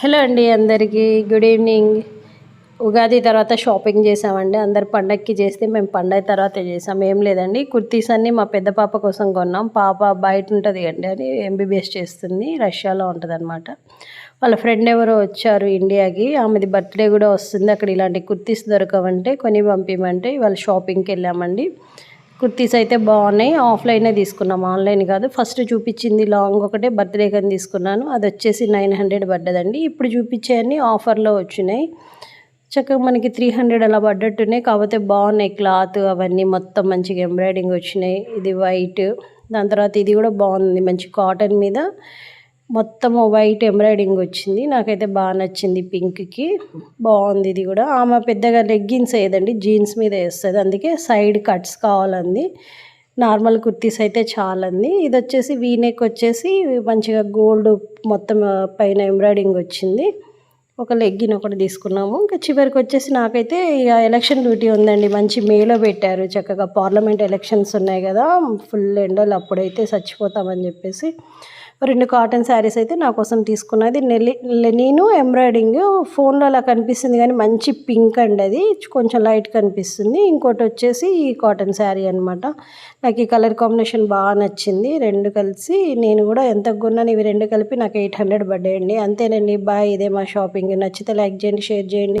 Hello అండి అందరికీ. Good evening. Ugadi తర్వాత షాపింగ్ చేసామండి. అందరు పండగకి చేస్తే మేము పండగ తర్వాత చేసాం. ఏం లేదండి. కుర్తీస్ అన్నీ మా పెద్ద పాప కోసం కొన్నాం. పాప బయట ఉంటుంది అండి అని ఎంబీబీఎస్ చేస్తుంది. రష్యాలో ఉంటుంది అనమాట వాళ్ళ ఫ్రెండ్ ఎవరో వచ్చారు ఇండియాకి. ఆమెది బర్త్డే కూడా వస్తుంది. అక్కడ ఇలాంటి కుర్తీస్ దొరకవంటే కొని పంపించమంటే వాళ్ళ షాపింగ్కి వెళ్ళామండి. కుర్తీస్ అయితే బాగున్నాయి. ఆఫ్లైనే తీసుకున్నాం. ఆన్లైన్ కాదు. ఫస్ట్ చూపించింది లాంగ్ ఒకటే బర్త్డే కానీ తీసుకున్నాను. అది వచ్చేసి నైన్ హండ్రెడ్ పడ్డదండి. ఇప్పుడు చూపించేవన్నీ ఆఫర్లో వచ్చినాయి. చక్కగా మనకి త్రీ హండ్రెడ్ అలా పడ్డట్టున్నాయి. కాకపోతే బాగున్నాయి క్లాత్ అవన్నీ మొత్తం మంచిగా ఎంబ్రాయిడింగ్ వచ్చినాయి. ఇది వైట్. దాని తర్వాత ఇది కూడా బాగుంది. మంచి కాటన్ మీద మొత్తం వైట్ ఎంబ్రాయిడింగ్ వచ్చింది. నాకైతే బాగా నచ్చింది పింక్కి బాగుంది ఇది కూడా. ఆమె పెద్దగా లెగ్గిన్స్ వేయదండి జీన్స్ మీద వేస్తుంది. అందుకే సైడ్ కట్స్ కావాలంది. నార్మల్ కుర్తీస్ అయితే చాలంది. ఇది వచ్చేసి వీనెక్ వచ్చేసి మంచిగా గోల్డ్ మొత్తం పైన ఎంబ్రాయిడింగ్ వచ్చింది. ఒక లెగ్గిన్ ఒకటి తీసుకున్నాము. ఇంకా చివరికి వచ్చేసి నాకైతే ఇక ఎలక్షన్ డ్యూటీ ఉందండి. మంచి మేలో పెట్టారు. చక్కగా పార్లమెంట్ ఎలక్షన్స్ ఉన్నాయి కదా. ఫుల్ ఎండలు అప్పుడైతే చచ్చిపోతామని చెప్పేసి. రెండు కాటన్ శారీస్ అయితే నా కోసం తీసుకున్నది. లెనీను నేను ఎంబ్రాయిడింగ్ ఫోన్లో అలా కనిపిస్తుంది కానీ మంచి పింక్ అండి అది. కొంచెం లైట్ కనిపిస్తుంది. ఇంకోటి వచ్చేసి ఈ కాటన్ శారీ అనమాట నాకు ఈ కలర్ కాంబినేషన్ బాగా నచ్చింది. రెండు కలిసి నేను కూడా ఎంత కొన్నాను ఇవి రెండు కలిపి నాకు ఎయిట్ హండ్రెడ్ పడ్డాయండి. అంతేనండి. బాయ్ ఇదే మా షాపింగ్. నచ్చితే లైక్ చేయండి షేర్ చేయండి.